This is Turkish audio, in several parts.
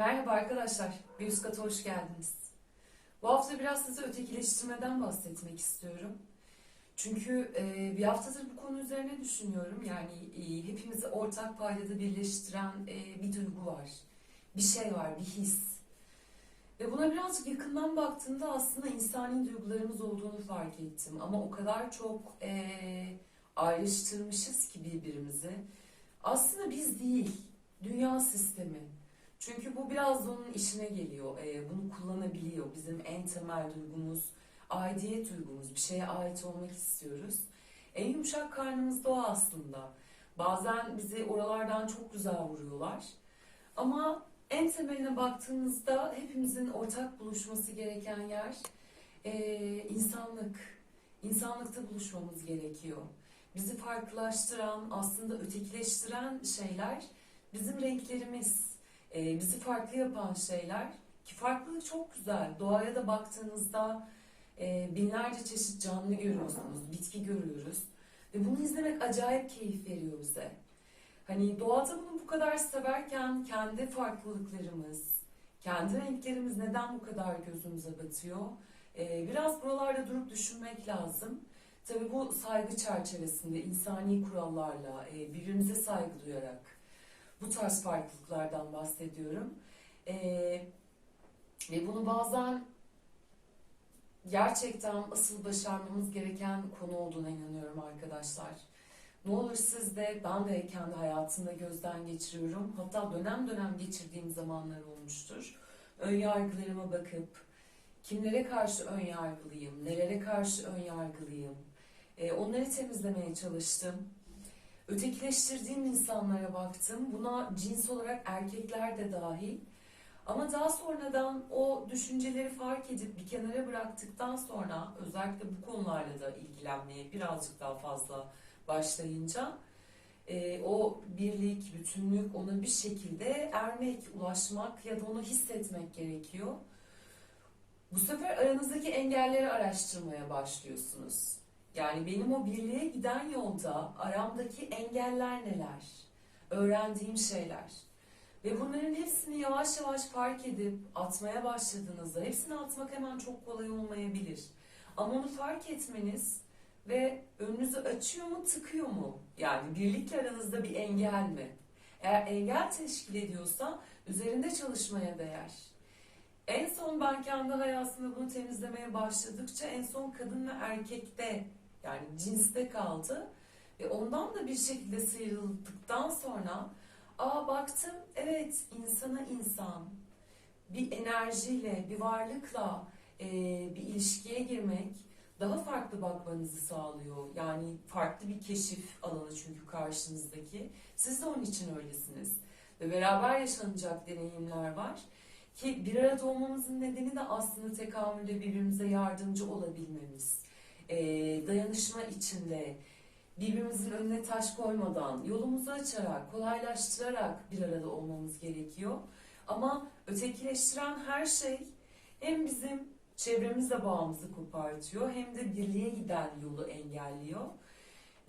Merhaba arkadaşlar, bir üst kata hoş geldiniz. Bu hafta biraz size ötekileştirmeden bahsetmek istiyorum. Çünkü e, bir haftadır bu konu üzerine düşünüyorum. Yani e, hepimizi ortak paydada birleştiren e, bir duygu var. Bir şey var, bir his. Ve buna birazcık yakından baktığımda aslında insani duygularımız olduğunu fark ettim. Ama o kadar çok e, ayrıştırmışız ki birbirimizi. Aslında biz değil, dünya sistemi. Çünkü bu biraz da onun işine geliyor. Ee, bunu kullanabiliyor. Bizim en temel duygumuz, aidiyet duygumuz. Bir şeye ait olmak istiyoruz. En yumuşak karnımız da o aslında. Bazen bizi oralardan çok güzel vuruyorlar. Ama en temeline baktığımızda hepimizin ortak buluşması gereken yer ee, insanlık. İnsanlıkta buluşmamız gerekiyor. Bizi farklılaştıran, aslında ötekileştiren şeyler bizim renklerimiz e, bizi farklı yapan şeyler ki farklılık çok güzel. Doğaya da baktığınızda e, binlerce çeşit canlı görüyorsunuz, bitki görüyoruz ve bunu izlemek acayip keyif veriyor bize. Hani doğada bunu bu kadar severken kendi farklılıklarımız, kendi renklerimiz neden bu kadar gözümüze batıyor? E, biraz buralarda durup düşünmek lazım. Tabii bu saygı çerçevesinde, insani kurallarla, e, birbirimize saygı duyarak bu tarz farklılıklardan bahsediyorum. Ee, ve bunu bazen gerçekten asıl başarmamız gereken konu olduğuna inanıyorum arkadaşlar. Ne olur siz de ben de kendi hayatımda gözden geçiriyorum. Hatta dönem dönem geçirdiğim zamanlar olmuştur. Ön yargılarıma bakıp kimlere karşı ön yargılıyım, nelere karşı ön yargılıyım. Ee, onları temizlemeye çalıştım. Ötekileştirdiğim insanlara baktım. Buna cins olarak erkekler de dahil. Ama daha sonradan o düşünceleri fark edip bir kenara bıraktıktan sonra özellikle bu konularla da ilgilenmeye birazcık daha fazla başlayınca e, o birlik, bütünlük ona bir şekilde ermek, ulaşmak ya da onu hissetmek gerekiyor. Bu sefer aranızdaki engelleri araştırmaya başlıyorsunuz. Yani benim o birliğe giden yolda aramdaki engeller neler? Öğrendiğim şeyler. Ve bunların hepsini yavaş yavaş fark edip atmaya başladığınızda, hepsini atmak hemen çok kolay olmayabilir. Ama onu fark etmeniz ve önünüzü açıyor mu, tıkıyor mu? Yani birlikle aranızda bir engel mi? Eğer engel teşkil ediyorsa üzerinde çalışmaya değer. En son ben kendi hayatımda bunu temizlemeye başladıkça en son kadın ve erkekte yani cinste kaldı. Ve ondan da bir şekilde sıyrıldıktan sonra aa baktım evet insana insan bir enerjiyle, bir varlıkla e, bir ilişkiye girmek daha farklı bakmanızı sağlıyor. Yani farklı bir keşif alanı çünkü karşınızdaki. Siz de onun için öylesiniz. Ve beraber yaşanacak deneyimler var. Ki bir arada olmamızın nedeni de aslında tekamülde birbirimize yardımcı olabilmemiz e, dayanışma içinde birbirimizin önüne taş koymadan, yolumuzu açarak, kolaylaştırarak bir arada olmamız gerekiyor. Ama ötekileştiren her şey hem bizim çevremizle bağımızı kopartıyor hem de birliğe giden yolu engelliyor.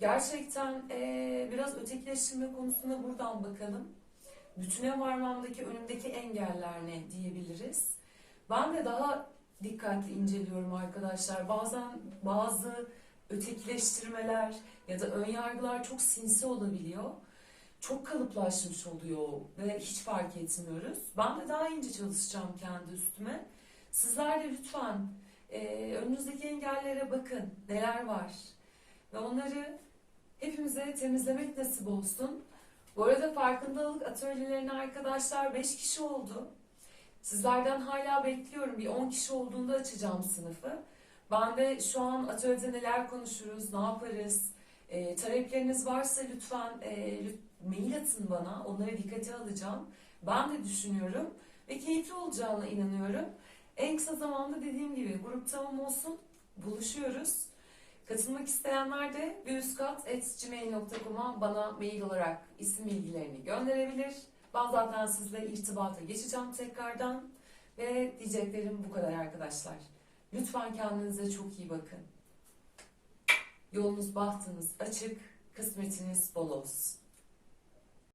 Gerçekten e, biraz ötekileştirme konusuna buradan bakalım. Bütüne varmamdaki önümdeki engeller ne diyebiliriz. Ben de daha dikkatli inceliyorum arkadaşlar. Bazen bazı ötekileştirmeler ya da ön yargılar çok sinsi olabiliyor. Çok kalıplaşmış oluyor ve hiç fark etmiyoruz. Ben de daha ince çalışacağım kendi üstüme. Sizler de lütfen e, önünüzdeki engellere bakın. Neler var? Ve onları hepimize temizlemek nasip olsun. Bu arada farkındalık atölyelerine arkadaşlar 5 kişi oldu. Sizlerden hala bekliyorum. Bir 10 kişi olduğunda açacağım sınıfı. Ben de şu an atölyede neler konuşuruz, ne yaparız, e, talepleriniz varsa lütfen e, mail atın bana. Onları dikkate alacağım. Ben de düşünüyorum ve keyifli olacağına inanıyorum. En kısa zamanda dediğim gibi grup tamam olsun. Buluşuyoruz. Katılmak isteyenler de büyüskat.gmail.com'a bana mail olarak isim bilgilerini gönderebilir. Ben zaten sizle irtibata geçeceğim tekrardan. Ve diyeceklerim bu kadar arkadaşlar. Lütfen kendinize çok iyi bakın. Yolunuz, bahtınız açık, kısmetiniz bol olsun.